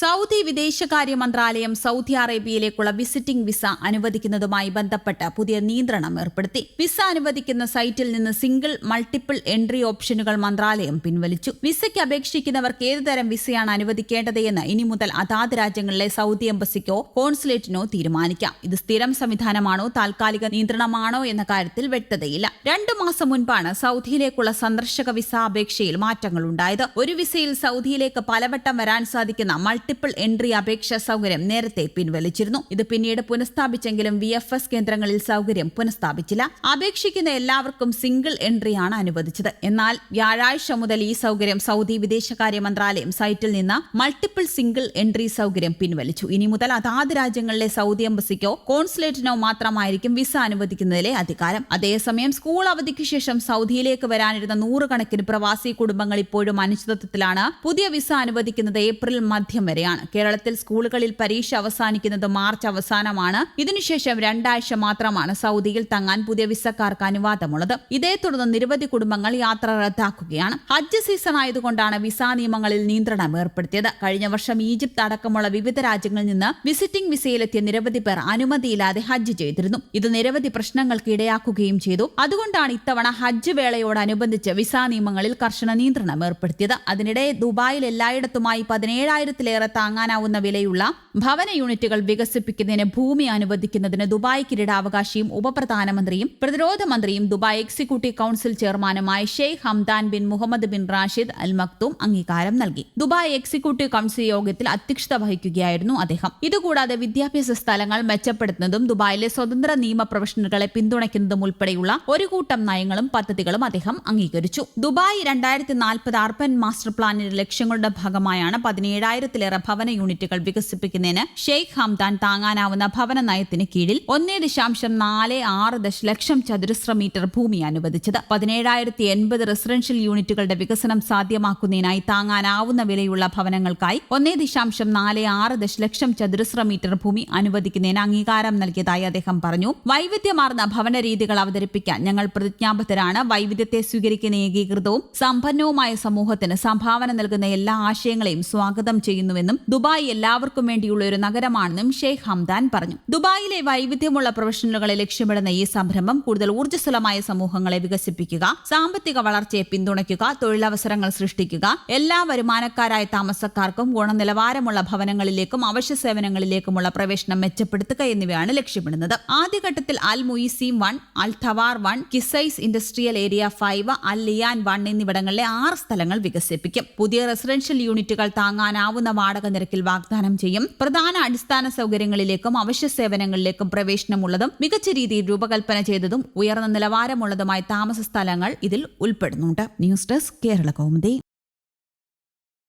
Saudi വിദേശകാര്യ മന്ത്രാലയം Saudi അറേബ്യയിലേക്കുള്ള വിസിറ്റിംഗ് വിസ അനുവദിക്കുന്നതുമായി ബന്ധപ്പെട്ട് പുതിയ നിയന്ത്രണം ഏർപ്പെടുത്തി. വിസ അനുവദിക്കുന്ന സൈറ്റിൽ നിന്ന് സിംഗിൾ മൾട്ടിപ്പിൾ എൻട്രി ഓപ്ഷനുകൾ മന്ത്രാലയം പിൻവലിച്ചു. വിസയ്ക്ക് അപേക്ഷിക്കുന്നവർക്ക് ഏതുതരം വിസയാണ് അനുവദിക്കേണ്ടത് എന്ന് ഇനി മുതൽ അതാത് രാജ്യങ്ങളിലെ സൗദി എംബസിക്കോ കോൺസുലേറ്റിനോ തീരുമാനിക്കാം. ഇത് സ്ഥിരം സംവിധാനമാണോ താൽക്കാലിക നിയന്ത്രണമാണോ എന്ന കാര്യത്തിൽ വ്യക്തതയില്ല. രണ്ടു മാസം മുൻപാണ് സൗദിയിലേക്കുള്ള സന്ദർശക വിസ അപേക്ഷയിൽ മാറ്റങ്ങളുണ്ടായത്. ഒരു വിസയിൽ സൗദിയിലേക്ക് പലവട്ടം വരാൻ സാധിക്കുന്ന മൾട്ടിപ്പിൾ എൻട്രി അപേക്ഷാ സൗകര്യം നേരത്തെ പിൻവലിച്ചിരുന്നു. ഇത് പിന്നീട് പുനഃസ്ഥാപിച്ചെങ്കിലും വി എഫ് എസ് കേന്ദ്രങ്ങളിൽ സൗകര്യം പുനഃസ്ഥാപിച്ചില്ല. അപേക്ഷിക്കുന്ന എല്ലാവർക്കും സിംഗിൾ എൻട്രിയാണ് അനുവദിച്ചത്. എന്നാൽ വ്യാഴാഴ്ച മുതൽ ഈ സൗകര്യം സൗദി വിദേശകാര്യ മന്ത്രാലയം സൈറ്റിൽ നിന്ന് മൾട്ടിപ്പിൾ സിംഗിൾ എൻട്രി സൗകര്യം പിൻവലിച്ചു. ഇനി മുതൽ അതാത് രാജ്യങ്ങളിലെ സൗദി എംബസിക്കോ കോൺസുലേറ്റിനോ മാത്രമായിരിക്കും വിസ അനുവദിക്കുന്നതിലെ അധികാരം. അതേസമയം സ്കൂൾ അവധിക്ക് ശേഷം സൗദിയിലേക്ക് വരാനിരുന്ന നൂറുകണക്കിന് പ്രവാസി കുടുംബങ്ങൾ ഇപ്പോഴും അനിശ്ചിതത്വത്തിലാണ് പുതിയ വിസ അനുവദിക്കുന്നത് ഏപ്രിൽ മധ്യം വരെയാണ് കേരളത്തിൽ സ്കൂളുകളിൽ പരീക്ഷ അവസാനിക്കുന്നത് മാർച്ച് അവസാനമാണ്. ഇതിനുശേഷം രണ്ടാഴ്ച മാത്രമാണ് സൗദിയിൽ തങ്ങാൻ പുതിയ വിസക്കാർക്ക് അനുവാദമുള്ളത്. ഇതേ തുടർന്ന് നിരവധി കുടുംബങ്ങൾ യാത്ര റദ്ദാക്കുകയാണ്. ഹജ്ജ് സീസൺ ആയതുകൊണ്ടാണ് വിസ നിയമങ്ങളിൽ നിയന്ത്രണം ഏർപ്പെടുത്തിയത്. കഴിഞ്ഞ വർഷം ഈജിപ്ത് അടക്കമുള്ള വിവിധ രാജ്യങ്ങളിൽ നിന്ന് വിസിറ്റിംഗ് വിസയിലെത്തിയ നിരവധി പേർ അനുമതിയില്ലാതെ ഹജ്ജ് ചെയ്തിരുന്നു. ഇത് നിരവധി പ്രശ്നങ്ങൾക്ക് ഇടയാക്കുകയും ചെയ്തു. അതുകൊണ്ടാണ് ഇത്തവണ ഹജ്ജ് വേളയോടനുബന്ധിച്ച് വിസ നിയമങ്ങളിൽ കർശന നിയന്ത്രണം ഏർപ്പെടുത്തിയത്. അതിനിടെ ദുബായിൽ എല്ലായിടത്തുമായി പതിനേഴായിരത്തിലേറെ താങ്ങാനാവുന്ന വിലയുള്ള ഭവന യൂണിറ്റുകൾ വികസിപ്പിക്കുന്നതിന് ഭൂമി അനുവദിക്കുന്നതിന് ദുബായ് കിരീടാവകാശിയും ഉപപ്രധാനമന്ത്രിയും പ്രതിരോധ മന്ത്രിയും ദുബായ് എക്സിക്യൂട്ടീവ് കൌൺസിൽ ചെയർമാനുമായ Sheikh Hamdan bin Mohammed bin Rashid Al Maktoum അംഗീകാരം നൽകി. ദുബായ് എക്സിക്യൂട്ടീവ് കൌൺസിൽ യോഗത്തിൽ അധ്യക്ഷത വഹിക്കുകയായിരുന്നു അദ്ദേഹം. ഇതുകൂടാതെ വിദ്യാഭ്യാസ സ്ഥലങ്ങൾ മെച്ചപ്പെടുത്തുന്നതും ദുബായിലെ സ്വതന്ത്ര നിയമ പ്രൊഫഷണലുകളെ പിന്തുണയ്ക്കുന്നതും ഉൾപ്പെടെയുള്ള ഒരു കൂട്ടം നയങ്ങളും പദ്ധതികളും അദ്ദേഹം അംഗീകരിച്ചു. ദുബായ് രണ്ടായിരത്തി നാൽപ്പത് അർബൻ മാസ്റ്റർ പ്ലാനിന്റെ ലക്ഷ്യങ്ങളുടെ ഭാഗമായാണ് പതിനേഴായിരത്തിലേറെ ഭവന യൂണിറ്റുകൾ വികസിപ്പിക്കുന്നതിന് ഷെയ്ഖ് ഹംദാൻ താങ്ങാനാവുന്ന ഭവന നയത്തിന് കീഴിൽ ഒന്നേ ദശാംശം നാല് ആറ് ദശലക്ഷം ചതുരശ്ര മീറ്റർ ഭൂമി അനുവദിച്ചത്. പതിനേഴായിരത്തി എൺപത് റെസിഡൻഷ്യൽ യൂണിറ്റുകളുടെ വികസനം സാധ്യമാക്കുന്നതിനായി താങ്ങാനാവുന്ന വിലയുള്ള ഭവനങ്ങൾക്കായി ഒന്നേ ദശാംശം നാല് ആറ് ദശലക്ഷം ചതുരശ്ര മീറ്റർ ഭൂമി അനുവദിക്കുന്നതിന് അംഗീകാരം നൽകിയതായി അദ്ദേഹം പറഞ്ഞു. വൈവിധ്യമാർന്ന ഭവന രീതികൾ അവതരിപ്പിക്കാൻ ഞങ്ങൾ പ്രതിജ്ഞാബദ്ധരാണ്. വൈവിധ്യത്തെ സ്വീകരിക്കുന്ന ഏകീകൃതവും സമ്പന്നവുമായ സമൂഹത്തിന് സംഭാവന നൽകുന്ന എല്ലാ ആശയങ്ങളെയും സ്വാഗതം ചെയ്യുന്നുവെന്നും ദുബായ് എല്ലാവർക്കും വേണ്ടിയുള്ള ഒരു നഗരമാണെന്നും ഷെയ്ഖ് ഹംദാൻ പറഞ്ഞു. ദുബായിലെ വൈവിധ്യമുള്ള പ്രൊഫഷണലുകളെ ലക്ഷ്യമിടുന്ന ഈ സംരംഭം കൂടുതൽ ഊർജസ്വലമായ സമൂഹങ്ങളെ വികസിപ്പിക്കുക സാമ്പത്തിക വളർച്ചയെ പിന്തുണയ്ക്കുക തൊഴിലവസരങ്ങൾ സൃഷ്ടിക്കുക എല്ലാ വരുമാനക്കാരായ താമസക്കാർക്കും ഗുണനിലവാരമുള്ള ഭവനങ്ങളിലേക്കും അവശ്യ സേവനങ്ങളിലേക്കുമുള്ള പ്രവേശനം മെച്ചപ്പെടുത്തുക എന്നിവയാണ് ലക്ഷ്യമിടുന്നത്. ആദ്യഘട്ടത്തിൽ Al Muhaisnah one Al Twar one Qusais industrial area five Al Lian one എന്നിവിടങ്ങളിലെ ആറ് സ്ഥലങ്ങൾ വികസിപ്പിക്കും. പുതിയ റെസിഡൻഷ്യൽ യൂണിറ്റുകൾ താങ്ങാനാവുന്ന വാടക നിരക്കിൽ വാഗ്ദാനം ചെയ്യും. പ്രധാന അടിസ്ഥാന സൗകര്യങ്ങളിലേക്കും അവശ്യ സേവനങ്ങളിലേക്കും പ്രവേശനമുള്ളതും മികച്ച രീതിയിൽ രൂപകൽപ്പന ചെയ്തതും ഉയർന്ന നിലവാരമുള്ളതുമായ താമസ സ്ഥലങ്ങൾ ഇതിൽ ഉൾപ്പെടുന്നുണ്ട്. News desk Kerala Kaumudi.